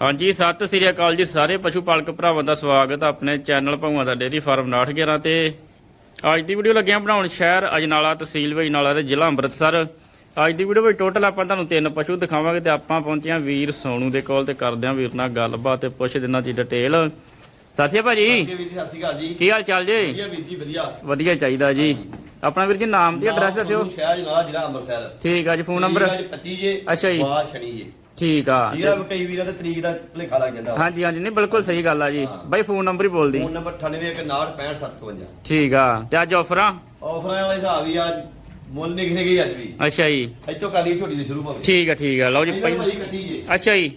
ਹਾਂਜੀ ਸਤਿ ਸ੍ਰੀ ਅਕਾਲ ਜੀ ਸਾਰੇ ਪਸ਼ੂ ਪਾਲਕ ਭਰਾਵਾਂ ਦਾ ਸਵਾਗਤ ਹੈ ਆਪਣੇ ਚੈਨਲ ਭਗਵਾਂ ਦਾ ਡੇਰੀ ਫਾਰਮ 911 ਤੇ। ਅੱਜ ਦੀ ਵੀਡੀਓ ਲੱਗਿਆ ਬਣਾਉਣ ਸ਼ਹਿਰ ਅਜਨਾਲਾ ਤਹਿਸੀਲ ਵਜਨਾਲਾ ਦੇ ਜ਼ਿਲ੍ਹਾ ਅੰਮ੍ਰਿਤਸਰ। ਅੱਜ ਦੀ ਵੀਡੀਓ ਵਿੱਚ ਟੋਟਲ ਆਪਾਂ ਤੁਹਾਨੂੰ ਤਿੰਨ ਪਸ਼ੂ ਦਿਖਾਵਾਂਗੇ ਤੇ ਆਪਾਂ ਪਹੁੰਚੇ ਹਾਂ ਵੀਰ ਸੋਨੂ ਦੇ ਕੋਲ ਤੇ ਕਰਦੇ ਹਾਂ ਵੀਰ ਨਾਲ ਗੱਲਬਾਤ ਤੇ ਪੁੱਛ ਦਿਨਾਂ ਦੀ ਡਿਟੇਲ। ਸਤਿ ਸ਼੍ਰੀ ਅਕਾਲ ਭਾਜੀ। ਵੀਰ ਜੀ ਸਤਿ ਸ਼੍ਰੀ ਅਕਾਲ ਜੀ। ਕੀ ਹਾਲ ਚਾਲ ਜੀ? ਵਧੀਆ ਵੀਰ ਜੀ ਵਧੀਆ। ਵਧੀਆ ਚਾਹੀਦਾ ਜੀ। ਆਪਣਾ ਵੀਰ ਜੀ ਨਾਮ ਤੇ ਐਡਰੈਸ ਦੱਸਿਓ। ਸ਼ਹਿਰ ਜ਼ਿਲ੍ਹਾ ਅੰਮ੍ਰਿਤਸਰ। ਠੀਕ ਆ ਜੀ ਫੋਨ ਨੰਬਰ। 25 ਜੇ ਅੱਛਾ ਜੀ। ਸ਼ਨੀ ਜੇ। ਠੀਕ ਆ। ਠੀਕ ਆ ਕਈ ਵੀਰਾਂ ਦੇ ਤਰੀਕ ਦਾ ਭੁਲੇਖਾ ਲੱਗ ਜਾਂਦਾ। ਹਾਂਜੀ ਹਾਂਜੀ। ਨਹੀਂ ਬਿਲਕੁਲ ਸਹੀ ਗੱਲ ਆ ਜੀ। ਬਾਈ ਫੋਨ ਨੰਬਰ ਹੀ ਬੋਲ ਦੀ ਫੋਨ ਨੰਬਰ 9819655755 ਠੀਕ ਆ। ਤੇ ਅੱਜ ਆਫਰਾਂ ਆਫਰਾਂ ਵਾਲੇ ਹਿਸਾਬ ਹੀ ਆ ਮੁੱਲ ਨਿਕਲੇ ਗਈ ਅੱਜ ਵੀ। ਅੱਛਾ ਜੀ। ਇੱਥੋਂ ਕਾਦੀ ਝੋਟੀ ਦੇ ਸ਼ੁਰੂ ਭਾਵੇਂ। ਠੀਕ ਆ ਠੀਕ ਆ। ਲਓ ਜੀ ਪਹਿਲਾਂ ਅੱਛਾ ਜੀ।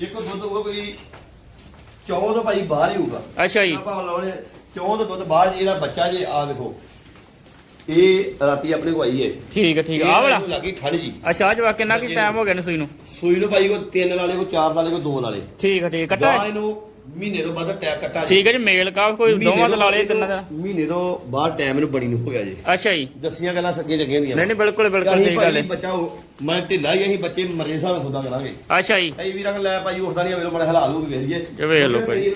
ਇੱਕੋ ਦੁੱਧ ਹੋਊਗਾ ਕੋਈ ਚੌਂ ਤੋਂ ਭਾਈ ਬਾਹਰ ਹੀ ਹੋਊਗਾ। ਅੱਛਾ ਜੀ। ਆਪਾਂ ਲਾਉਣੇ ਚੌਂ ਤੋਂ ਦੁੱਧ ਬਾਹਰ ਜੀ ਇਹਦਾ ਬੱਚਾ ਜੇ ਆ ਦੇਖੋ ਇਹ ਰਾਤੀ ਆਪਣੇ ਕੋ ਆਈ ਹੈ। ਠੀਕ ਆ ਠੀਕ ਆ ਆਹ ਵਾਲਾ? ਲੱਗੀ ਠੰਡ ਜੀ। ਅੱਛਾ ਅੱਜ ਵਾ ਕਿੰਨਾ ਕੀ ਟਾਈਮ ਹੋ ਗਿਆ ਨੇ ਸੂਈ ਨੂੰ? ਸੂਈ ਨੂੰ ਭਾਈ ਕੋ ਤਿੰਨ ਲਾਲੇ ਕੋ ਚਾਰ ਲਾਲੇ ਕੋ ਦੋ ਲਾਲੇ ਠੀਕ ਆ ਠੀਕ ਕੱਟਾ ਗਾਂ ਇਹਨੂੰ ਮਹੀਨੇ ਤੋਂ ਬਾਅਦ ਟੈਕ ਕੱਟਾ ਜੀ। ਠੀਕ ਹੈ ਜੀ ਮੇਲ ਕਾ ਕੋਈ ਦੋਵਾਂ ਦਾ ਤੋਂ ਲਾ ਲਏ ਬਾਅਦ ਤਿੰਨਾਂ ਦਾ। ਮਹੀਨੇ ਤੋਂ ਬਾਅਦ ਟਾਈਮ ਇਹਨੂੰ ਬੜੀ ਨੂੰ ਹੋ ਗਿਆ ਜੀ। ਅੱਛਾ ਜੀ। ਦਸੀਆਂ ਗੱਲਾਂ ਸੱਚੀਆਂ ਲੱਗੀਆਂ ਦੀਆਂ ਨਹੀਂ ਨਹੀਂ ਬਿਲਕੁਲ ਬਿਲਕੁਲ ਸਹੀ ਗੱਲ ਹੈ। ਬੱਚਾ ਉਹ- ਮੈਂ ਢਿੱਲਾ ਹੀ ਅਸੀਂ ਬੱਚੇ ਮਰੇ ਨਾਲ ਸੌਦਾ ਕਰਾਂਗੇ। ਅੱਛਾ ਜੀ। ਕਈ ਵੀਰਾਂ ਕੋਲ ਲੈ ਭਾਈ ਉੱਠਦਾ ਨਹੀਂ ਵੇਲੇ ਮੜੇ ਹਲਾਲ ਹੋ ਕੇ ਵੇਖ ਲਈਏ ਵੇਖ ਲਓ ਭਾਈ।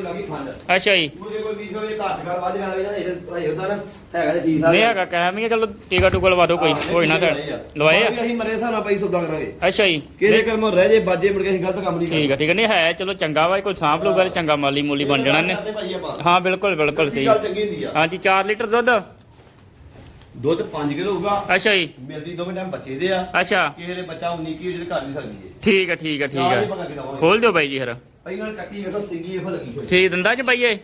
ਅੱਛਾ ਜੀ। ਮੁਰਗੇ ਕੋਈ ਵੀਰ ਹੋਵੇ ਘੱਟ ਕਰ ਕਰ ਵੇਦਾ ਇਹ ਉਹਦਾ ਨਾ ਹੈਗਾ ਤੇ ਠੀਕ ਠਾਕ। ਨਹੀਂ ਹੈਗਾ ਕਹਿਮੀ ਹੈ ਚਲੋ ਟੀਕਾ ਟੂਕਾ ਲਵਾ ਦਿਓ ਕੋਈ ਕੋਈ ਨਾ ਸਰ। ਆ। ਲਵਾਏ ਆ? ਅਸੀਂ ਮਰੇ ਹਿਸਾਬ ਨਾਲ ਭਾਈ ਸੌਦਾ ਕਰਾਂਗੇ। ਅੱਛਾ ਜੀ। ਕਿਹਦੇ ਕਰਮ ਰਹਿ ਜੇ ਬਾਜੇ ਮੁੜ ਕੇ ਅਸੀਂ ਗਲਤ ਕੰਮ ਨਹੀਂ ਠੀਕ ਆ ਠੀਕ ਆ। ਨਹੀਂ ਹੈ ਚਲੋ ਚੰਗਾ ਵਾ ਕੋਈ ਸਾਂਭ ਲੂਗਾ ਚੰਗਾ ਮਾਲੀ ਮੂਲੀ ਬਣ ਜਾਣਾ ਨੇ ਹਾਂ ਬਿਲਕੁਲ ਬਿਲਕੁਲ ਸਹੀ। ਆ। ਹਾਂਜੀ 4 ਲੀਟਰ ਦੁੱਧ। ਦੁੱਧ 5 ਕਿਲੋ ਹੋਊਗਾ। ਅੱਛਾ ਜੀ। ਮਿਲਦੀ ਦੋਵੇਂ ਟਾਈਮ ਬੱਚੇ ਦੇ ਆ। ਅੱਛਾ। ਕਿਸੇ ਦੇ ਬੱਚਾ 19 ਕੀ ਜਿਹਦੇ ਘਰ ਵੀ ਸਕਦੀ ਹੈ ਠੀਕ ਆ ਠੀਕ ਆ ਠੀਕ ਨਾਲ ਹੀ ਆ ਬਣਾ ਕੇ ਦਵਾਂਗੇ। ਖੋਲ ਦਿਓ ਬਾਈ ਜੀ ਫਿਰ। ਪਹਿਲਾਂ ਕੱਟੀ ਵੇਖੋ ਸਿੰਗੀ ਵੇਖੋ ਲੱਗੀ ਹੋਈ। ਠੀਕ ਦੰਦਾ ਚ ਬਾਈਏ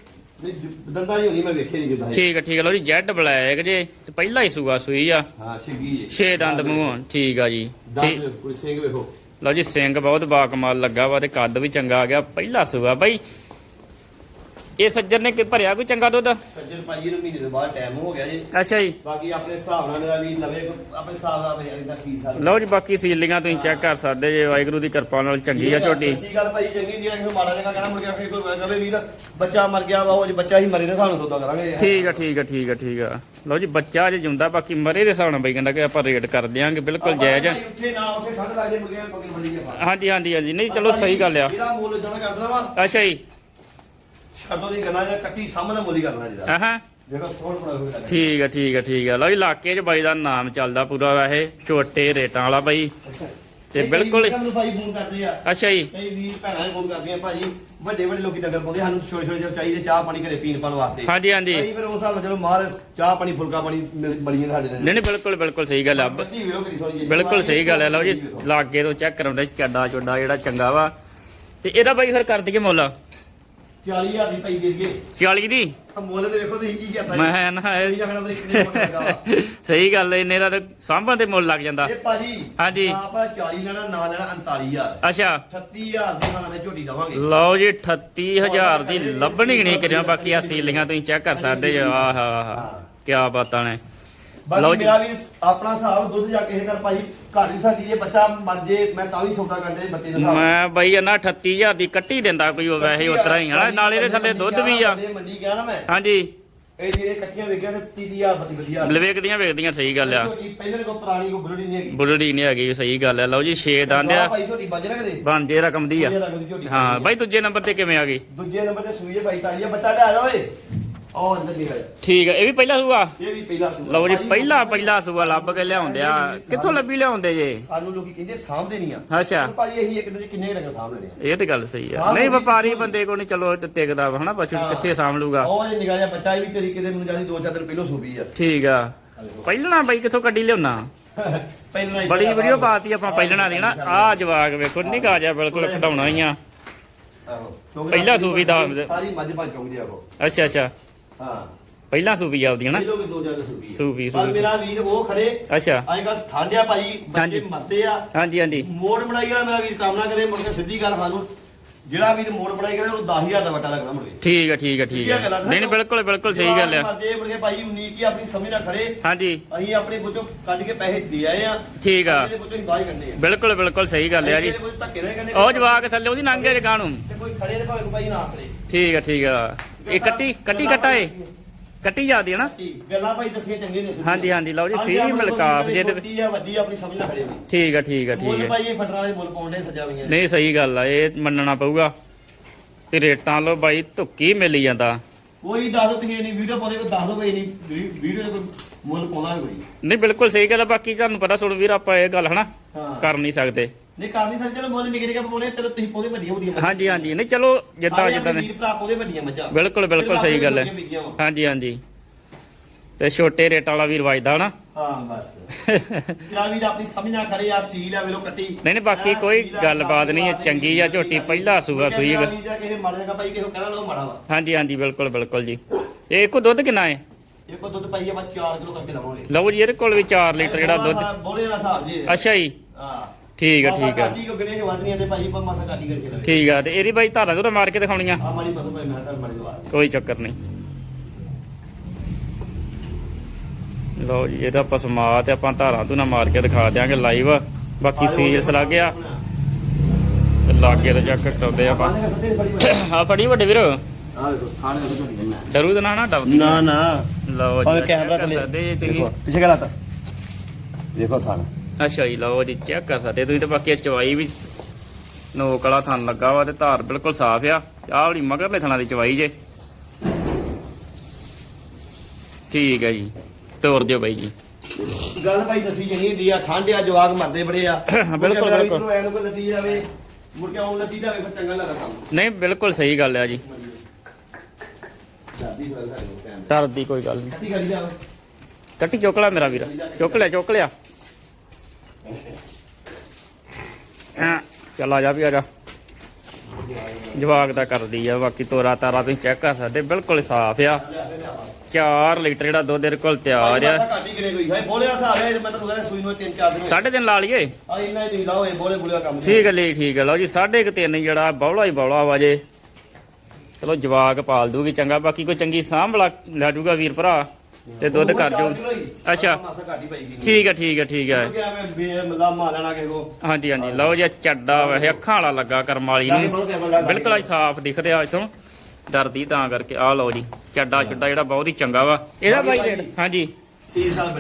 ਨਹੀਂ ਦੰਦਾਂ ਹੀ ਹੋਣੀ ਮੈਂ ਵੇਖੇ ਨਹੀਂ ਜਿੱਦਾਂ ਇਹ। ਠੀਕ ਆ ਠੀਕ ਆ। ਲਓ ਜੀ ਜੈਡ ਬਲੈਕ ਜੇ ਤੇ ਪਹਿਲਾ ਹੀ ਸੂਆ ਸੂਈ ਆ। ਹਾਂ ਸਿੰਗੀ ਜੇ। ਛੇ ਦੰਦ ਮੂੰਹ ਠੀਕ ਆ ਜੀ। ਠੀਕ। ਦੰਦ ਕੋਈ ਸਿੰਘ ਵੇਖੋ। ਲਓ ਜੀ ਸਿੰਘ ਬਹੁਤ ਬਾਕਮਾਲ ਲੱਗਾ ਵਾ ਤੇ ਕੱਦ ਵੀ ਚੰਗਾ ਆ ਗਿਆ। ਪਹਿਲਾ ਸੂਆ ਬਾਈ ਇਹ ਸੱਜਰ ਨੇ ਕਿ ਭਰਿਆ ਕੋਈ ਚੰਗਾ ਦੁੱਧ? ਸੱਜਣ ਭਾਜੀ ਨੂੰ ਮਹੀਨੇ ਤੋਂ ਬਾਅਦ ਟਾਈਮ ਹੋ ਗਿਆ ਜੀ। ਅੱਛਾ ਜੀ। ਬਾਕੀ ਆਪਣੇ ਹਿਸਾਬ ਨਾਲ ਮੇਰਾ ਵੀ ਨਵੇਂ ਆਪਣੇ ਹਿਸਾਬ ਨਾਲ ਭਾਈ ਇਹਦਾ ਸੀ ਸਾਲ ਲਓ ਜੀ ਬਾਕੀ ਸੀਲੀਆਂ ਤੁਸੀਂ ਚੈੱਕ ਕਰ ਸਕਦੇ ਜੇ ਵਾਹਿਗੁਰੂ ਦੀ ਕਿਰਪਾ ਨਾਲ ਚੰਗੀ ਆ ਝੋਟੀ ਸਹੀ ਗੱਲ ਭਾਈ ਚੰਗੀ ਦੀ ਕਿਸੇ ਮਾੜਾ ਜਗਾ ਕਹਿਣਾ ਮੁੜ ਕੇ ਕੋਈ ਨਵੇਂ ਵੀਰ ਬੱਚਾ ਮਰ ਗਿਆ ਵਾ ਉਹ ਜੇ ਬੱਚਾ ਹੀ ਮਰੇ ਨੇ ਸਾਨੂੰ ਸੌਦਾ ਕਰਾਂਗੇ। ਠੀਕ ਆ ਠੀਕ ਆ ਠੀਕ ਆ ਠੀਕ ਆ। ਲਓ ਜੀ ਬੱਚਾ ਜੇ ਜਿਉਂਦਾ ਬਾਕੀ ਮਰੇ ਦੇ ਹਿਸਾਬ ਨਾਲ ਬਈ ਕਹਿੰਦਾ ਕਿ ਆਪਾਂ ਰੇਟ ਕਰ ਦਿਆਂਗੇ ਬਿਲਕੁਲ ਜਾਇਜ਼ ਆ। ਉੱਥੇ ਨਾ ਉੱਥੇ ਠੰਡ ਲੱਗ ਜੇ ਕੇ ਪਕੜ ਬੜੀ ਗਿਆ ਹਾਂਜੀ ਹਾਂਜੀ ਹਾਂਜੀ। ਨਹੀਂ ਚਲੋ ਸਹੀ ਗੱਲ ਆ। ਇਹਦਾ ਮੁੱਲ ਇਦਾਂ ਦਾ ਵਾ। ਅੱਛਾ ਜੀ। ਛੱਡੋ ਦੀ ਗਨਾ ਜਾਂ ਕੱਟੀ ਸਾਹਮਣੇ ਮੁੱਲ ਕਰਨਾ ਜਿਹਦਾ ਆਹਾਂ। ਦੇਖੋ ਸੋਹਣ ਬਣਾ ਹੋਇਆ ਠੀਕ ਆ ਠੀਕ ਆ ਠੀਕ ਆ। ਲਓ ਜੀ ਇਲਾਕੇ 'ਚ ਬਾਈ ਦਾ ਨਾਮ ਚੱਲਦਾ ਪੂਰਾ ਵੈਸੇ ਛੋਟੇ ਰੇਟਾਂ ਵਾਲਾ ਬਾਈ। ਤੇ ਬਿਲਕੁਲ- ਮੈਨੂੰ ਭਾਈ ਫੋਨ ਕਰਦੇ ਆ। ਅੱਛਾ ਜੀ। ਕਈ ਵੀਰ ਭੈਣਾਂ ਫੋਨ ਕਰਦੀਆਂ ਭਾਜੀ ਵੱਡੇ ਵੱਡੇ ਲੋਕੀ ਡੰਗਰ ਪਾਉਂਦੇ ਸਾਨੂੰ ਛੋਟੇ ਛੋਟੇ ਜਿਹੇ ਚਾਹੀਦੇ ਚਾਹ ਪਾਣੀ ਘਰੇ ਪੀਣ ਪਾਣ ਵਾਸਤੇ। ਹਾਂਜੀ ਹਾਂਜੀ। ਕਈ ਫਿਰ ਉਸ ਹਿਸਾਬ ਨਾਲ ਚਲੋ ਮਾਰ ਚਾਹ ਪਾਣੀ ਫੁਲਕਾ ਪਾਣੀ ਨਹੀਂ ਨਹੀਂ ਬਿਲਕੁਲ ਬਿਲਕੁਲ ਸਹੀ ਗੱਲ ਆ। ਬੱਤੀ ਵੀਰੋ ਕਿਹੜੀ ਸੋਹਣੀ ਜੀ ਬਿਲਕੁਲ ਸਹੀ ਗੱਲ ਹੈ ਲਓ ਜੀ ਲਾਗੇ ਤੋਂ ਚੈੱਕ ਕਰਾਉਂਦੇ ਚੱਡਾ ਚੁੱਡਾ ਜਿਹੜਾ ਚੰਗਾ ਵਾ। ਤੇ ਇਹਦਾ ਬਾਈ ਫਿਰ ਕਰ ਦਈਏ ਮੁੱਲ? 40000 ਦੀ ਭਾਈ ਦੇ ਦਈਏ 40 ਦੀ ਮੁੱਲ ਤੇ ਵੇਖੋ ਤੁਸੀਂ ਕੀ ਕੀਤਾ ਮੈਂ ਨਾ ਇਹ- ਜਗਣਾ ਮੇਰੇ ਕਿੰਨੇ ਮੁੱਲ ਲੱਗਾ ਵਾ। ਸਹੀ ਗੱਲ ਹੈ ਇਹਨੇ ਦਾ ਤਾਂ ਸਾਂਭਣ ਤੇ ਮੁੱਲ ਲੱਗ ਜਾਂਦਾ। ਇਹ ਭਾਜੀ ਹਾਂਜੀ। ਨਾ ਆਪਾਂ 40 ਲੈਣਾ ਨਾ ਲੈਣਾ 39000 ਅੱਛਾ। 38000 ਦੇ ਨਾਲ ਦੇ ਝੋਟੀ ਦਵਾਂਗੇ। ਲਓ ਜੀ 38000 ਦੀ ਲੱਭਣੀ ਨਹੀਂ ਕਰਿਆ ਬਾਕੀ ਆ ਸੀਲੀਆਂ ਤੁਸੀਂ ਚੈੱਕ ਕਰ ਸਕਦੇ ਜੋ ਆਹ ਆਹ ਕੀ ਬਾਤਾਂ ਨੇ। ਬਾਕੀ। ਮੇਰਾ ਵੀ ਆਪਣਾ ਹਿਸਾਬ ਦੁੱਧ ਜਾ ਕੇ ਇਹ ਕਰ ਭਾਈ। ਘਰ ਦੀ ਸਾਡੀ ਜੇ ਬੱਚਾ ਮਰ ਜੇ ਮੈਂ ਤਾਂ ਵੀ ਸੌਦਾ ਕਰਦੇ ਬੱਚੇ ਦਾ ਹਿਸਾਬ। ਮੈਂ ਬਈ ਇਹਨਾਂ 38000 ਦੀ ਕੱਟੀ ਦਿੰਦਾ ਕੋਈ ਉਹ ਵੈਸੇ ਉਤਰਾ ਹੀ ਹਨਾ ਨਾਲੇ ਦੇ ਥੱਲੇ ਦੁੱਧ ਵੀ ਆ। ਇਹ ਮੰਡੀ ਗਿਆ ਨਾ ਮੈਂ। ਹਾਂਜੀ। ਇਹ ਜਿਹੜੇ ਕੱਟੀਆਂ ਵੇਖਿਆ ਤੇ 30000 ਬਤੀ ਵਧੀਆ ਵੇਖਦੀਆਂ ਵੇਖਦੀਆਂ ਸਹੀ ਗੱਲ ਆ। ਪਹਿਲੇ ਕੋ ਪੁਰਾਣੀ ਕੋ ਬੁਰੜੀ ਨਹੀਂ ਹੈਗੀ। ਬੁੱਢੜੀ ਨਹੀਂ ਹੈਗੀ ਸਹੀ ਗੱਲ ਆ। ਲਓ ਜੀ 6 ਦੰਦ ਆ। ਭਾਈ ਝੋਟੀ ਵੱਜ ਨਾ ਕਦੇ ਬਣ ਜੇ ਰਕਮ ਦੀ ਆ ਹਾਂ ਬਾਈ ਦੂਜੇ ਨੰਬਰ ਤੇ ਕਿਵੇਂ ਆ ਗਈ? ਦੂਜੇ ਨੰਬਰ ਤੇ ਸੂਈ ਹੈ ਭਾਈ ਤਾਈ ਆ। ਬੱਚਾ ਲਿਆ ਜਾ ਓਏ। ਉਹ ਅੰਦਰ ਨਿਕਲ ਜਾ। ਠੀਕ ਹੈ ਇਹ ਵੀ ਪਹਿਲਾ ਸੂਆ? ਇਹ ਵੀ ਪਹਿਲਾ ਸੂਆ। ਲਓ ਜੀ ਭਾਈ, ਪਹਿਲਾ ਪਹਿਲਾ ਸੂਆ ਲੱਭ ਕੇ ਲਿਆਉਂਦੇ ਆ। ਕਿੱਥੋਂ ਲੱਭੀ ਲਿਆਉਂਦੇ ਜੇ? ਸਾਨੂੰ ਲੋਕੀ ਕਹਿੰਦੇ ਸਾਂਭਦੇ ਨਹੀਂ ਆ। ਅੱਛਾ। ਹੁਣ ਅਸੀਂ ਇੱਕ ਦਿਨ ਚ ਕਿੰਨੇ ਰੰਗ ਸਾਂਭ ਲੈਣੇ ਆ ਇਹ ਤੇ ਗੱਲ ਸਹੀ ਆ। ਨਹੀਂ ਵਪਾਰੀ ਬੰਦੇ ਕੋ ਨਹੀਂ ਚਲੋ ਤੇ ਟਿਕਦਾ ਵਾ ਹਨਾ। ਕਿੱਥੇ ਸਾਂਭ ਲੂਗਾ ਉਹ ਜੇ ਨਿਕਲ ਜਾ ਬੱਚਾ ਇਹ ਵੀ ਤੇਰੀ ਕਿਤੇ ਮੈਨੂੰ ਜਾਂਦੀ ਦੋ ਚਾਰ ਦਿਨ ਪਹਿਲਾਂ ਸੂਪੀ ਆ। ਠੀਕ ਆ। ਪਹਿਲਣਾ ਬਾਈ ਕਿੱਥੋਂ ਕੱਢੀ ਲਿਆਉਣਾ? ਪਹਿਲਾਂ ਹੀ ਬੜੀ ਵੀਡੀਓ ਪਾਤੀ ਆਪਾਂ ਪਹਿਲਣਾ ਦੀ ਨਾ। ਆ ਜਵਾਕ ਵੇਖੋ ਨਿਕਾ ਜਾ ਬਿਲਕੁਲ ਕਢਾਉਣਾ ਹੀ ਆ। ਆਹੋ। ਕਿਉਂਕਿ ਪਹਿਲਾ ਸੂਬੀ ਦਾ- ਸਾਰੀ ਮੱਝ ਭੰਨ ਚੁੰਗਦੀ ਆ ਉਹ। ਅੱਛਾ ਅੱਛਾ। ਹਾਂ। ਪਹਿਲਾਂ ਸੂਬੀ ਆਉਦੀ ਹਨਾ ਪਹਿਲੋਂ ਵੀ ਦੋ ਚਾਰ ਸੂਬੀ ਸੂਬੀ, ਪਰ। ਮੇਰਾ ਵੀਰ ਉਹ ਖੜੇ। ਅੱਛਾ। ਅੱਜ ਕੱਲ ਠੰਡਿਆ ਭਾਈ ਹਾਂਜੀ। ਬੱਚੇ ਮਰਦੇ ਆ। ਹਾਂਜੀ ਹਾਂਜੀ। ਮੋੜ ਬਣਾਈ ਵਾਲਾ ਮੇਰਾ ਵੀਰ ਕਾਮਨਾ ਕਰੇ ਮੁੜ ਕੇ ਸਿੱਧੀ ਗੱਲ ਸਾਨੂੰ। ਜਿਹੜਾ ਵੀਰ ਮੋੜ ਬਣਾਈ ਕਰੇ ਉਹਨੂੰ 10000 ਦਾ ਵਟਾ ਲੱਗਣਾ ਮੁੜ ਕੇ। ਠੀਕ ਆ ਠੀਕ ਆ ਠੀਕ ਆ। ਨਹੀਂ ਨਹੀਂ ਬਿਲਕੁਲ ਬਿਲਕੁਲ ਸਹੀ ਗੱਲ ਆ। ਮਰਦੇ ਮੁੜ ਕੇ ਭਾਈ ਉਨੀ ਕੀ ਆਪਣੀ ਸਮਝ ਨਾਲ ਖੜੇ। ਹਾਂਜੀ। ਅਸੀਂ ਆਪਣੇ ਬੁੱਚੋਂ ਕੱਢ ਕੇ ਪੈਸੇ ਦੇ ਆਏ ਆ। ਠੀਕ ਆ। ਇਹਦੇ ਬੁੱਚੋਂ ਹੀ ਬਾਹਰ ਕੱਢੇ ਆ। ਬਿਲਕੁਲ ਬਿਲਕੁਲ ਸਹੀ ਗੱਲ ਆ ਜੀ। ਉਹ ਜਵਾਕ ਥੱਲੇ ਉਹਦੀ ਲੰਘੇ ਜਗਾਂ ਨੂੰ ਤੇ ਕੋਈ ਖੜੇ ਤੇ ਭਾਵੇਂ ਭਾਈ ਨਾ ਖੜੇ। ਠੀਕ ਆ ਠੀਕ ਆ। ਇਹ ਕੱਟੀ ਕੱਟੀ ਕੱਟਾ ਏ ਕੱਟੀ ਜਾਂਦੀ ਹੈ ਨਾ? ਗੱਲਾਂ ਭਾਈ ਦੱਸੀਆਂ ਚੰਗੀਆਂ ਨੇ। ਹਾਂਜੀ ਹਾਂਜੀ ਲਓ ਜੀ ਫੀਰੀ ਮਲਕਾਫ ਜੇ ਤੇ ਆ ਵੱਡੀ ਆਪਣੀ ਸਮਝ ਨਾ ਖੜੇ ਠੀਕ ਆ ਠੀਕ ਆ ਠੀਕ ਆ। ਭਾਈ ਇਹ ਫਟਰਾਂ ਦੇ ਮੁੱਲ ਪਾਉਂਦੇ ਸਜਾ ਹੋਈਆਂ ਨਹੀਂ ਸਹੀ ਗੱਲ ਆ ਇਹ ਮੰਨਣਾ ਪਊਗਾ। ਕਿ ਰੇਟਾਂ ਲੋ ਬਾਈ ਧੁੱਕੀ ਮਿਲੀ ਜਾਂਦਾ। ਕੋਈ ਦੱਸ ਦੋ ਤੁਸੀਂ ਨਹੀਂ ਵੀਡੀਓ ਪਾਉਂਦੇ ਕੋਈ ਦੱਸ ਦੋ ਕੋਈ ਨਹੀਂ ਵੀਡੀਓ ਦੇ ਕੋਈ ਮੁੱਲ ਪਾਉਂਦਾ ਵੀ ਕੋਈ। ਨਹੀਂ ਬਿਲਕੁਲ ਸਹੀ ਗੱਲ ਆ ਬਾਕੀ ਤੁਹਾਨੂੰ ਪਤਾ ਸੁਣ ਵੀਰ ਆਪਾਂ ਇਹ ਗੱਲ ਹਨਾ ਕਰ ਨਹੀਂ ਸਕਦੇ। ਨਹੀਂ ਕਰ ਨਹੀਂ ਸਕਦੇ ਚਲੋ ਮੁੱਲ ਨਿੱਕੇ ਨਿੱਕੇ ਪਾਉਣੇ ਚਲੋ ਤੁਸੀਂ ਪਾਉਂਦੇ ਵੱਡੀਆਂ ਵੱਡੀਆਂ ਹਾਂਜੀ ਹਾਂਜੀ। ਨਹੀਂ ਚਲੋ ਜਿੱਦਾਂ ਸਾਰੇ ਜਿੱਦਾਂ ਵੀਰ ਭਰਾ ਪਾਉਂਦੇ ਵੱਡੀਆਂ ਮੱਝਾਂ। ਬਿਲਕੁਲ ਬਿਲਕੁਲ ਸਿਰਫ ਸਹੀ ਗੱਲ ਹੈ। ਆਪਣੇ ਛੋਟੀਆਂ ਵੀਆਂ ਵਾਂ। ਹਾਂਜੀ ਹਾਂਜੀ। ਤੇ ਛੋਟੇ ਰੇਟ ਵਾਲਾ ਵੀਰ ਵਜਦਾ ਹਨਾ? ਹਾਂ ਬਸ। ਤੇਰਾ ਵੀਰ ਆਪਣੀ ਸਮਝ ਨਾ ਖੜੇ ਆ ਸੀਲ ਆ ਵੇਲੋ ਕੱਟੀ। ਨਹੀਂ ਨਹੀਂ ਬਾਕੀ ਕੋਈ ਗੱਲਬਾਤ ਨਹੀਂ ਹੈ ਚੰਗੀ ਆ ਝੋਟੀ ਪਹਿਲਾ ਸੂਆ ਸੂਈ ਹੈ ਵੀਰ ਜਾਂ ਕਿਸੇ ਮਾੜਾ ਜਗਾ ਭਾਈ ਕਿਸੇ ਨੂੰ ਕਹਿਣਾ ਲੋ ਮਾੜਾ ਵਾ। ਹਾਂਜੀ ਹਾਂਜੀ ਬਿਲਕੁਲ ਬਿਲਕੁਲ ਜੀ। ਇਹ ਕੋ ਦੁੱਧ ਕਿੰਨਾ ਹੈ? ਇਹ ਕੋ ਦੁੱਧ ਪਾਈਏ ਬਸ 4 ਕਿਲੋ ਕਰਕੇ ਲਵਾਂਗੇ। ਲਓ ਜੀ ਇਹਦੇ ਕੋਲ ਵੀ 4 ਲੀਟਰ ਜਿਹੜਾ ਦੁੱਧ ਬੋਲੇ ਦਾ ਹਿਸਾਬ ਜੀ। ਅੱਛਾ ਜੀ। ਹਾਂ। ਠੀਕ ਆ ਠੀਕ ਆ। ਵਧ ਨਹੀਂ ਤੇ ਪਰ ਮਾਸਾ ਠੀਕ ਆ ਤੇ ਇਹਦੀ ਬਾਈ ਧਾਰਾ ਧੁਰਾ ਮਾਰ ਕੇ ਦਿਖਾਉਣੀਆਂ ਆ। ਭਾਈ ਮੈਂ ਤਾਂ ਦਵਾ ਕੋਈ ਚੱਕਰ ਨਹੀਂ। ਲਓ ਜੀ ਇਹਦਾ ਆਪਾਂ ਸਮਾ ਤੇ ਆਪਾਂ ਧਾਰਾਂ ਧੁਨਾ ਮਾਰ ਕੇ ਦਿਖਾ ਦਿਆਂਗੇ ਲਾਈਵ ਬਾਕੀ ਸੀਲਸ ਲੱਗ ਗਿਆ। ਤੇ ਲਾਗੇ ਤੇ ਚੱਕ ਕਟਾਉਂਦੇ ਆਪਾਂ। ਆ ਫੜੀ ਵੱਡੇ ਵੀਰ। ਡਰੂ ਦਾ ਨਾ ਨਾ ਡਰ ਨਾ ਨਾ। ਲਓ ਜੀ ਕੈਮਰਾ ਥੱਲੇ। ਪਿੱਛੇ ਗੱਲ ਆਤਾ ਦੇਖੋ ਥਾਣਾ। ਅੱਛਾ ਜੀ ਲਓ ਜੀ ਚੈੱਕ ਕਰ ਸਕਦੇ ਤੁਸੀਂ ਤੇ ਬਾਕੀ ਚਵਾਈ ਵੀ। ਨੋਕ ਵਾਲਾ ਥਣ ਲੱਗਾ ਵਾ ਤੇ ਧਾਰ ਬਿਲਕੁਲ ਸਾਫ਼ ਆ। ਆਹ ਵਾਲੀ ਮਗਰਲੇ ਥਣਾ ਦੀ ਚਵਾਈ ਜੇ। ਠੀਕ ਹੈ ਜੀ ਤੋਰ ਦਿਓ ਬਾਈ ਜੀ। ਗੱਲ ਭਾਈ ਦੱਸੀ ਜਣੀ ਹੁੰਦੀ ਆ ਠੰਡ ਆ ਜਵਾਗ ਮਰਦੇ ਬੜੇ ਆ। ਬਿਲਕੁਲ, ਬਿਲਕੁਲ। ਐਨੂੰ ਕੋਈ ਲੱਦੀ ਜਾਵੇ ਮੁੜ ਕੇ ਆਉਣ ਜਾਵੇ ਫਿਰ ਚੰਗਾ ਲੱਗਦਾ ਕੰਮ। ਨਹੀਂ ਬਿਲਕੁਲ ਸਹੀ ਗੱਲ ਆ ਜੀ। ਜਾਂਦੀ ਫਿਰ ਸਾਡੇ ਕੋਲ ਟਾਈਮ ਡਰ ਦੀ ਕੋਈ ਗੱਲ ਨਹੀਂ। ਕੱਟੀ ਚੁੱਕ ਲਿਆ ਮੇਰਾ ਵੀਰ। ਚੁੱਕ ਲਿਆ ਚੁੱਕ ਲਿਆ। ਚੱਲ ਆ ਜਾ ਵੀ ਆ ਜਾ। ਜਵਾਗ ਦਾ ਕਰਦੀ ਆ ਬਾਕੀ ਤੋਰਾ ਤਾਰਾ ਤੁਸੀਂ ਚੈੱਕ ਕਰ ਸਕਦੇ ਬਿਲਕੁਲ ਸਾਫ਼ ਆ। 4 ਲੀਟਰ ਜਿਹੜਾ ਦੁੱਧ ਇਹਦੇ ਕੋਲ ਤਿਆਰ ਆ। ਸਾਢੇ ਤਿੰਨ ਲਾ ਲਈਏ। ਠੀਕ ਹੈ ਲਈ ਠੀਕ ਹੈ ਲਓ ਜੀ ਸਾਢੇ ਕੁ ਤਿੰਨ ਜਿਹੜਾ ਬੌਲਾ ਹੀ ਬੌਲਾ ਵਾ ਜੇ। ਚਲੋ ਜਵਾਕ ਪਾਲ ਦੂਗੀ ਚੰਗਾ। ਬਾਕੀ ਕੋਈ ਚੰਗੀ ਸਾਂਭਲਾ ਲੈ ਜੂਗਾ ਵੀਰ ਭਰਾ। ਤੇ ਦੁੱਧ ਕਰ ਜੋ ਅੱਛਾ। ਠੀਕ ਹੈ ਠੀਕ ਹੈ ਠੀਕ ਹੈ ਹਾਂਜੀ ਹਾਂਜੀ। ਲਓ ਜੀ ਚੱਡਾ ਵੈਸੇ ਅੱਖਾਂ ਵਾਲਾ ਲੱਗਾ ਕਰਮ ਵਾਲੀ ਨੂੰ। ਬਿਲਕੁਲ ਅੱਜ ਸਾਫ਼ ਦਿਖ ਰਿਹਾ ਇਥੋਂ। ਡਰਦੀ ਤਾਂ ਕਰਕੇ। ਆਹ ਲਓ ਜੀ ਚੱਡਾ ਚੁੱਡਾ ਜਿਹੜਾ ਬਹੁਤ ਹੀ ਚੰਗਾ ਵਾ। ਇਹਦਾ ਬਾਈ ਰੇਟ ਹਾਂਜੀ। ਆ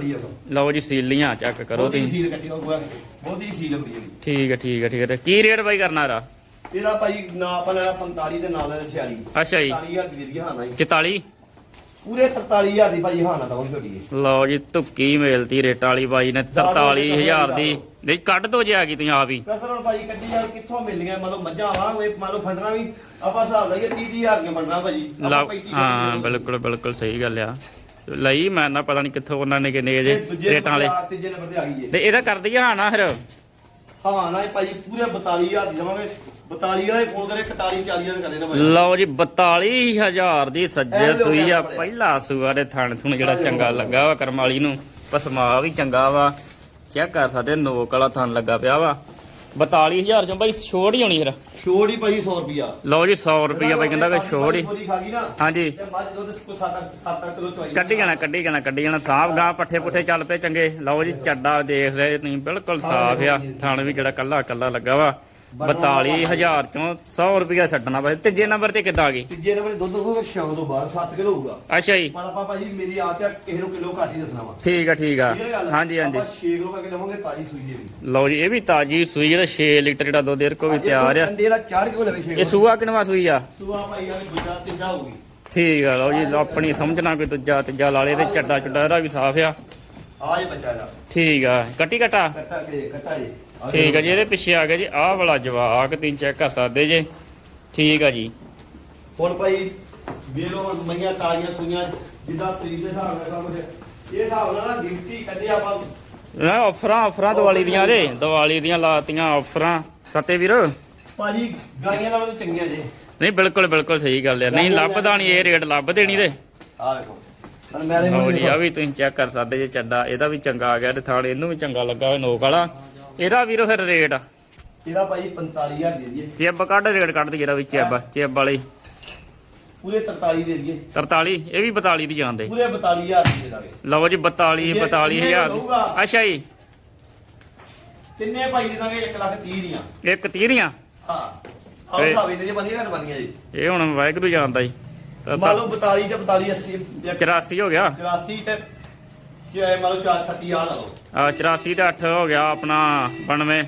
ਲਓ ਜੀ ਸੀਲੀਆਂ ਚੈੱਕ ਕਰੋ ਤੁਸੀਂ। ਠੀਕ ਹੈ ਠੀਕ ਹੈ ਠੀਕ ਹੈ ਕੀ ਰੇਟ ਬਾਈ ਕਰਨਾ ਇਹਦਾ? ਇਹਦਾ ਭਾਈ ਨਾ ਆਪਾਂ ਲੈਣਾ 45 ਤੇ ਨਾਲ ਲੈਣਾ 46 ਅੱਛਾ ਜੀ। 40000 ਦੀ ਦੇ ਦਈਏ ਹਾਂ ਨਾ ਜੀ 44 ਪੂਰੇ 43000 ਦੀ ਭਾਈ ਹਾਂ ਨਾ ਤਾਂ ਉਹ ਛੋਟੀ ਹੈ ਲਓ ਜੀ ਧੁੱਕੀ ਮੇਲਤੀ ਰੇਟਾਂ ਵਾਲੀ ਬਾਈ ਨੇ 43000 ਦੀ। ਨਹੀਂ ਕੱਢ ਦੋ ਜੇ ਆ ਗਈ ਤੁਸੀਂ ਆਪ ਹੀ। ਕਸਰ ਹੁਣ ਭਾਈ ਕੱਢੀ ਜਾ ਕਿੱਥੋਂ ਮਿਲਣੀਆਂ ਮੰਨ ਲਓ ਮੱਝਾਂ ਵਾ ਉਹ ਮੰਨ ਲਓ ਫੰਡਣਾ ਵੀ ਆਪਾਂ ਹਿਸਾਬ ਲਾਈਏ 30000 ਦੀਆਂ ਫੰਡਣਾ ਭਾਜੀ ਆਪਾਂ ਲਓ 35 ਹਾਂ ਬਿਲਕੁਲ ਬਿਲਕੁਲ ਸਹੀ ਗੱਲ ਆ। ਲਈ ਮੈਂ ਨਾ ਪਤਾ ਨਹੀਂ ਕਿੱਥੋਂ ਉਹਨਾਂ ਨੇ ਕਿੰਨੇ ਜੇ ਰੇਟਾਂ ਵਾਲੇ। ਤੇ ਤੀਜੇ ਨੰਬਰ ਤੇ ਆ ਗਈ ਤੇ ਇਹਦਾ ਕਰ ਦਈਏ ਹਾਂ ਨਾ ਫਿਰ? ਹਾਂ ਨਾ ਭਾਜੀ ਪੂਰੇ 42000 ਦੀ ਦੇਵਾਂਗੇ। 42 ਵਾਲੇ ਫੋਨ ਕਰੇ 41 40 ਦਾ ਕਰ ਦੇਣਾ ਭਾਜੀ ਲਓ ਜੀ 42000 ਦੀ ਸੱਜੇ ਇਹ ਲਓ ਸੂਈ ਆ। ਪਹਿਲਾ ਸੂਆ ਦੇ ਥਣ ਥੁਣ ਜਿਹੜਾ ਚੰਗਾ ਲੱਗਾ ਵਾ ਕਰਮ ਵਾਲੀ ਨੂੰ। ਪਸਮਾ ਵੀ ਚੰਗਾ ਵਾ। ਚੈੱਕ ਕਰ ਸਕਦੇ ਨੋਕ ਵਾਲਾ ਥਣ ਲੱਗਾ ਪਿਆ ਵਾ। 42000 ਚੋਂ ਬਾਈ ਛੋੜ ਹੀ ਹੋਣੀ ਫਿਰ। ਛੋੜ ਹੀ ਭਾਜੀ 100 ਰੁਪਿਆ ਲਓ ਜੀ 100 ਰੁਪਈਆ ਬਾਈ ਕਹਿੰਦਾ ਵੀ ਛੋੜ ਹੀ। ਹਾਂਜੀ। ਤੇ ਮੱਝ ਦੁੱਧ ਕੋ 7 7 ਕਿਲੋ ਚਵਾਈ ਕੱਢੀ ਜਾਣਾ ਕੱਢੀ ਜਾਣਾ ਕੱਢੀ ਜਾਣਾ। ਸਾਫ਼ ਗਾਂ ਪੱਠੇ ਪੁੱਠੇ ਚੱਲ ਪਏ ਚੰਗੇ। ਲਓ ਜੀ ਚੱਡਾ ਦੇਖ ਰਹੇ ਤੁਸੀਂ ਬਿਲਕੁਲ ਸਾਫ਼ ਆ। ਥਣ ਵੀ ਜਿਹੜਾ ਕੱਲਾ ਕੱਲਾ ਲੱਗਾ ਵਾ। 42000 ਚੋਂ 100 ਰੁਪਇਆ ਛੱਡਣਾ ਬਸ ਤੀਜੇ ਨੰਬਰ ਤੇ ਕਿੱਦਾਂ ਆ ਗਈ? ਤੀਜੇ ਨੰਬਰ ਤੇ ਦੁੱਧ ਹੋਊਗਾ ਸ਼ਾਮ ਤੋਂ ਬਾਅਦ 7 ਕਿਲੋ ਹੋਊਗਾ। ਅੱਛਾ ਜੀ। ਪਰ ਆਪਾਂ ਭਾਜੀ ਮੇਰੀ ਆਦਤ ਆ ਕਿਸੇ ਨੂੰ ਕਿਲੋ ਘੱਟ ਹੀ ਦੱਸਣਾ ਵਾ। ਠੀਕ ਆ ਠੀਕ ਆ। ਹਾਂਜੀ ਹਾਂਜੀ। ਆਪਾਂ 6 ਕਿਲੋ ਕਰਕੇ ਦੇਵਾਂਗੇ ਤਾਜੀ ਸੂਈ ਵੀ। ਲਓ ਜੀ ਇਹ ਵੀ ਤਾਜੀ ਸੂਈ ਇਹਦਾ 6 ਲੀਟਰ ਜਿਹੜਾ ਦੁੱਧ ਇਹਦੇ ਕੋਲ ਵੀ ਤਿਆਰ ਆ। ਅੰਡੇ ਦਾ 4 ਕਿਲੋ ਲਵੇ 6 ਇਹ ਸੂਆ ਕਿਨਵਾ ਸੂਈ ਆ? ਸੂਆ ਭਾਈ ਆ ਦੂਜਾ ਤੀਜਾ ਹੋਊਗੀ ਠੀਕ ਆ ਲਓ ਜੀ ਆਪਣੀ ਸਮਝਣਾ ਕੋਈ ਦੂਜਾ ਤੀਜਾ ਲਾ ਲੇ ਤੇ ਚੱਡਾ ਚੁੱਡਾ ਇਹਦਾ ਵੀ ਸਾਫ਼ ਆ। ਆ ਜੇ ਬੱਚਾ ਦਾ ਠੀਕ ਆ ਕੱਟੀ ਕਟਾ ਕੱਟਾ ਕੇ ਕੱਟਾ ਜੀ। ਠੀਕ ਆ ਜੀ ਇਹਦੇ ਪਿੱਛੇ ਆ ਗਿਆ ਜੀ ਆਹ ਵਾਲਾ ਜਵਾਕ ਤੁਸੀਂ ਚੈੱਕ ਕਰ ਸਕਦੇ ਜੇ। ਠੀਕ ਆ ਜੀ। ਹੁਣ ਭਾਈ ਵੇਲੋ ਮਈਆਂ ਤਾਜ਼ੀਆਂ ਸੂਈਆਂ ਜਿੱਦਾਂ ਸਰੀਰ ਦੇ ਹਿਸਾਬ ਨਾਲ ਸਭ ਕੁਝ ਇਹ ਹਿਸਾਬ ਨਾਲ ਨਾ ਗਿਫਟੀ ਕੱਢੇ ਆਪਾਂ। ਨਾ ਆਫਰਾਂ ਆਫਰਾਂ ਦੀਵਾਲੀ ਦੀਆਂ ਰੇ। ਦੀਵਾਲੀ ਦੀਆਂ ਲਾਤੀਆਂ ਆਫਰਾਂ ਸਤੇ ਵੀਰ। ਭਾਜੀ ਗਾਈਆਂ ਨਾਲੋਂ ਤਾਂ ਚੰਗੀਆਂ ਜੇ। ਨਹੀਂ ਬਿਲਕੁਲ ਬਿਲਕੁਲ ਸਹੀ ਗੱਲ ਆ। ਨਹੀਂ ਲੱਭਦਾ ਨਹੀਂ ਇਹ ਰੇਟ ਲੱਭਦੇ ਨਹੀਂ ਤੇ। ਆ ਵੇਖੋ। ਲਓ ਜੀ ਆ ਵੀ ਤੁਸੀਂ ਚੈੱਕ ਕਰ ਸਕਦੇ ਜੇ ਚੱਡਾ। ਇਹਦਾ ਵੀ ਚੰਗਾ ਆ ਗਿਆ ਤੇ ਥਾਲ ਇਹਨੂੰ ਵੀ ਚੰਗਾ ਲੱਗਾ ਨੋਕ ਵਾਲਾ। ਇਹਦਾ ਵੀਰੋ ਫਿਰ ਰੇਟ। ਇਹਦਾ ਭਾਈ 45000 ਦੇ ਦਈਏ। ਚਿੱਬ ਕੱਢ ਰੇਟ ਕੱਢ ਦਈਏ ਇਹਦਾ ਵੀ ਚਿੱਬ ਚਿੱਬ ਵਾਲੀ। ਪੂਰੇ 43 ਦੇ ਦਈਏ। 43 ਇਹ ਵੀ 42 ਦੀ ਜਾਂਦੇ ਪੂਰੇ 42000 ਦੇ ਦਾਂਗੇ ਲਓ ਜੀ 42 ਇਹ 42000 ਲਊਗਾ। ਅੱਛਾ ਜੀ। ਤਿੰਨੇ ਭਾਈ ਦੇ ਦਾਂਗੇ 1 ਲੱਖ 30 ਦੀਆਂ। ਇੱਕ ਤੀਰੀਆਂ ਹਾਂ। ਆਹ ਹਿਸਾਬ ਇਹਨੇ ਦੀਆਂ ਬੰਦੀਆਂ ਘੱਟ ਬੰਦੀਆਂ ਜੀ। ਇਹ ਹੁਣ ਵਾਹਿਗੁਰੂ ਜਾਣਦਾ ਜੀ। ਮੰਨ ਲਓ 42 ਤੇ 42 80 ਇੱਕ 84 ਹੋ ਗਿਆ। 84 ਤੇ ਜੇ ਮੰਨ ਲਓ 4 36 ਆ ਲਾ ਲਓ। ਆ 84 ਤੇ 8 ਹੋ ਗਿਆ ਆਪਣਾ 92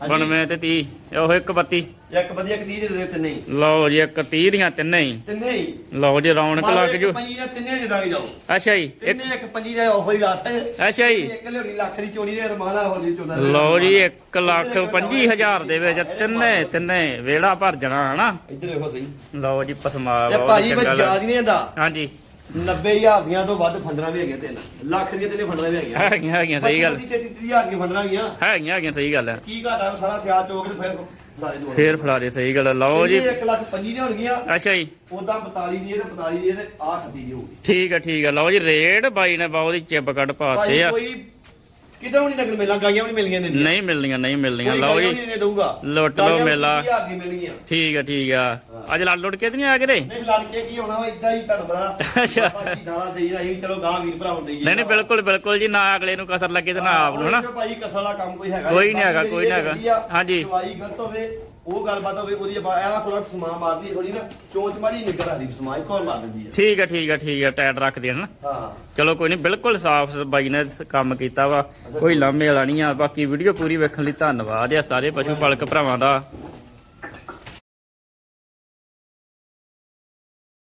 ਹਾਂਜੀ। 92 ਤੇ 30 ਉਹ ਇੱਕ 32 ਇੱਕ ਵਧੀਆ ਇੱਕ 30 ਦੇ ਦੇ ਤਿੰਨੇ ਹੀ। ਲਓ ਜੀ ਇੱਕ 30 ਦੀਆਂ ਤਿੰਨੇ ਹੀ। ਤਿੰਨੇ ਹੀ। ਲਓ ਜੀ ਰੌਣਕ ਲੱਗ ਜੂ। ਪੰਜੀ ਦਾ ਤਿੰਨੇ ਦੇ ਦਾਂਗੇ ਜਾਓ। ਅੱਛਾ ਜੀ ਤਿੰਨੇ ਇੱਕ ਪੰਜੀ ਦਾ ਆਫਰ ਹੀ ਲਾਤਾ ਅੱਛਾ ਜੀ। ਇੱਕ ਲਿਓੜੀ ਲੱਖ ਦੀ ਚੋਣੀ ਦੇ ਰਮਾਨਾ ਹੋ ਜੀ ਚੋਣਾ ਲਓ ਜੀ 1 ਲੱਖ 25000 ਦੇ ਵਿੱਚ ਤਿੰਨੇ ਤਿੰਨੇ ਵੇੜਾ ਭਰ ਜਾਣਾ ਹਨਾ? ਇੱਧਰ ਦੇਖੋ ਸਹੀ। ਲਓ ਜੀ ਪਸਮਾ ਬਹੁਤ ਭਾਜੀ ਚੰਗਾ ਯਾਦ ਲੱਗ- ਹੀ ਨਹੀਂ ਆਂਦਾ ਹਾਂਜੀ। 90000 ਦੀਆਂ ਤੋਂ ਵੱਧ ਫੰਡਰਾਂ ਵੀ ਹੈਗੀਆਂ ਤਿੰਨ। ਲੱਖ ਦੀਆਂ ਤਿੰਨੇ ਫੰਡਰਾਂ ਵੀ ਹੈਗੀਆਂ। ਹੈਗੀਆਂ ਹੈਗੀਆਂ ਸਹੀ ਗੱਲ। 30000 ਦੀਆਂ ਫੰਡਰਾਂ ਗਈਆਂ ਹੈਗੀਆਂ। ਹੈਗੀਆਂ ਸਹੀ ਗੱਲ ਹੈ। ਕੀ ਘਾਟਾ ਸਾਰਾ ਸਿਆਲ ਚੋਕ ਤੇ ਫਿਰ ਲਾ ਦੇ ਦੋ। ਫੇਰ ਫੜਾ ਦੇ ਸਹੀ ਗੱਲ ਹੈ। ਲਓ ਜੀ। 1 ਲੱਖ 25 ਦੀਆਂ ਹੋਣਗੀਆਂ। ਅੱਛਾ ਜੀ। ਉਦਾਂ 42 ਦੀ ਤੇ 45 ਦੀ ਤੇ 8 ਦੀ ਹੋਊਗੀ। ਠੀਕ ਹੈ ਠੀਕ ਹੈ। ਲਓ ਜੀ ਰੇਟ ਬਾਈ ਨੇ ਬਹੁਤ ਹੀ ਚਿੱਬ ਕੱਢ ਪਾਤੇ ਭਾਜੀ ਆ। ਕੋਈ ਕਿਤੇ ਵੀ ਨਹੀਂ ਨਗਰ ਮੇਲਾ ਗਾਈਆਂ ਵੀ ਨਹੀਂ ਮਿਲੀਆਂ ਨੇ ਨਹੀਂ ਮਿਲਣੀਆਂ ਨਹੀਂ ਮਿਲਣੀਆਂ। ਕੋਈ ਲਓ ਜੀ। ਵੀ ਨਹੀਂ ਦਊਗਾ। ਲੁੱਟ ਲਓ ਮੇਲਾ। 30000 ਦੀਆਂ ਮਿਲਣਗੀਆਂ ਠੀਕ ਹੈ ਠੀਕ ਆ। ਅੱਜ ਲੜ ਲੁੱਟ ਕੇ ਤੇ ਨਹੀਂ ਆ ਕਿਤੇ? ਨਹੀਂ ਲੜਕੇ ਕੀ ਹੋਣਾ ਵਾ ਇਦਾਂ ਹੀ ਤੁਹਾਨੂੰ ਪਤਾ ਅੱਛਾ। ਪਾਸੀ ਦਾਣਾ ਦੇਈ ਅਸੀਂ ਚਲੋ ਗਾਂ ਵੀਰ ਭਰਾ ਹੁੰਦੇ ਨਹੀਂ ਨਹੀਂ ਬਿਲਕੁਲ ਬਿਲਕੁਲ ਜੀ ਨਾ ਅਗਲੇ ਨੂੰ ਕਸਰ ਲੱਗੇ ਤੇ ਨਾ ਆਪ ਨੂੰ ਹਨਾ? ਭਾਈ ਕਸਰ ਵਾਲਾ ਕੰਮ ਕੋਈ ਹੈਗਾ। ਕੋਈ ਨਹੀਂ ਹੈਗਾ, ਕੋਈ ਨਹੀਂ ਹੈਗਾ। ਹਾਂਜੀ। ਦਵਾਈ ਗਲਤ ਹੋਵੇ ਉਹ ਗੱਲਬਾਤ ਹੋਵੇ ਉਹਦੀ ਆ ਥੋੜਾ ਸਮਾਨ ਮਾਰਦੀ ਥੋੜੀ ਨਾ ਚੋਂਚ ਮਾੜੀ ਨਿਕਲ ਆਦੀ ਸਮਾਨ ਕੋਲ ਮਾਰ ਦਿੰਦੀ ਹੈ। ਠੀਕ ਹੈ ਠੀਕ ਹੈ ਠੀਕ ਹੈ ਟਾਇਰ ਰੱਖ ਦੇ ਹਨਾ। ਹਾਂ ਚਲੋ ਕੋਈ ਨਹੀਂ ਬਿਲਕੁਲ ਸਾਫ਼ ਬਾਈ ਨੇ ਕੰਮ ਕੀਤਾ ਵਾ ਕੋਈ ਲਾਂਭੇ ਵਾਲਾ ਨਹੀਂ ਆ ਬਾਕੀ ਵੀਡੀਓ ਪੂਰੀ ਵੇਖਣ ਲਈ ਧੰਨਵਾਦ ਆ ਸਾਰੇ ਪਸ਼ੂ ਪਾਲਕ ਭਰਾਵਾਂ ਦਾ।